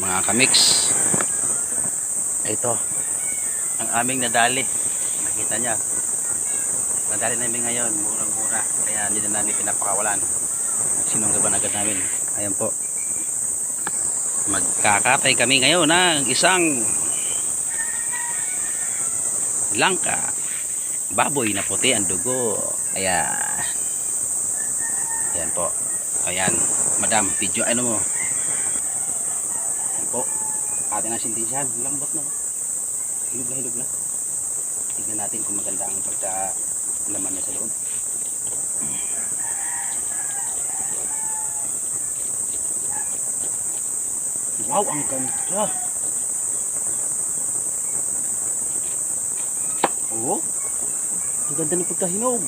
mga kamix. Ito. Ang aming nadali. Nakita niya. Nadali namin ngayon. Murang-mura. Kaya hindi na namin pinapakawalan. Sinunggaban agad namin. Ayan po. Magkakatay kami ngayon ng isang langka. Baboy na puti ang dugo. Ayan. Ayan po. Ayan. Madam, video ano mo? Po. Atin ang sintisyan. Lambot na. Hilog na hilog na. Tignan natin kung maganda ang pagka laman niya sa loob. Wow, ang ganda. Oo. Ang ganda ng pagkahinog.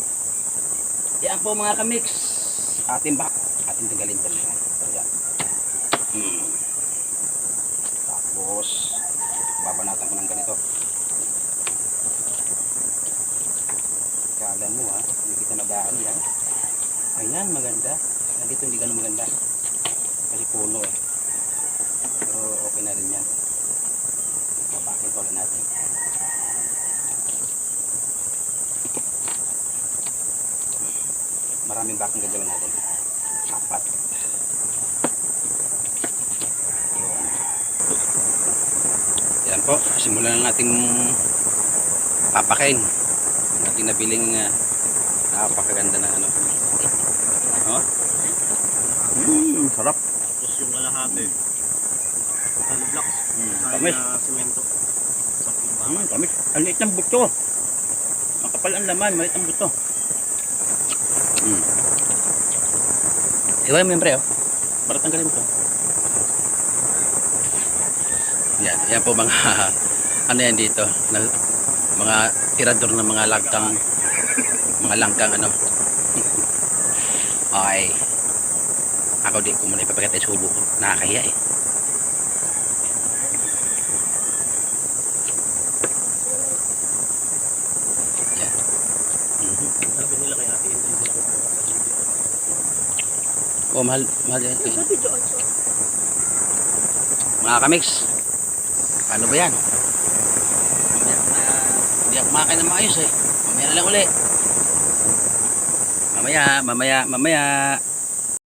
Yan po mga kamix. Atin ba? Atin tanggalin pa niya. Ayan. Hmm. Tapos, babanatan ko ng ganito. Kala mo ha, hindi kita nadaan yan. Ayan, maganda. Nandito hindi ganun maganda. Kasi puno eh. Pero okay na rin yan. Papakin pa ulit natin. Maraming bakang gagawin natin. Yan po. Simulan na natin papakain. Ang ating nabiling uh, napakaganda ng ano. Oh. Mm, sarap. Tapos yung kalahati. Ano blocks? Mm, tamis. na. Sa pimba. Mm, tamis. Ang liit ng buto. Makapal ang laman, maliit ang buto. Mm. Iwan mo yung pre, oh. Para tanggalin mo to. Yan, yan po mga ano yan dito, na, mga tirador ng mga langkang mga langkang ano. Okay. Ako di ko muna ipapakita yung subo ko. Nakakahiya eh. Yan. Sa GPO. Oh, mahal, mahal yan. Mga kamix, ano ba yan? Hindi ako makakain na maayos eh. Mamaya na lang uli. Mamaya, mamaya, mamaya.